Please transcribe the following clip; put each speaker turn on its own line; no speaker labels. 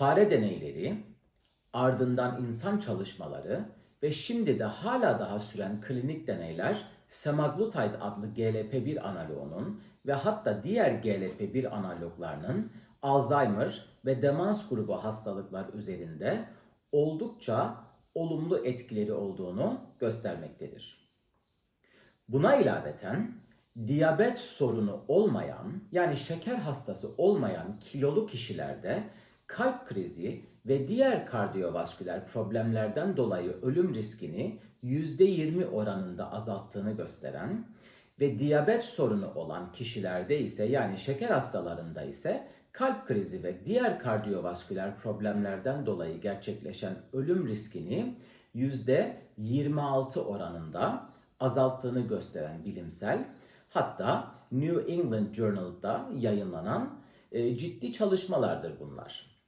fare deneyleri, ardından insan çalışmaları ve şimdi de hala daha süren klinik deneyler semaglutide adlı GLP-1 analoğunun ve hatta diğer GLP-1 analoglarının Alzheimer ve demans grubu hastalıklar üzerinde oldukça olumlu etkileri olduğunu göstermektedir. Buna ilaveten diyabet sorunu olmayan yani şeker hastası olmayan kilolu kişilerde kalp krizi ve diğer kardiyovasküler problemlerden dolayı ölüm riskini %20 oranında azalttığını gösteren ve diyabet sorunu olan kişilerde ise yani şeker hastalarında ise kalp krizi ve diğer kardiyovasküler problemlerden dolayı gerçekleşen ölüm riskini %26 oranında azalttığını gösteren bilimsel hatta New England Journal'da yayınlanan e, ciddi çalışmalardır bunlar.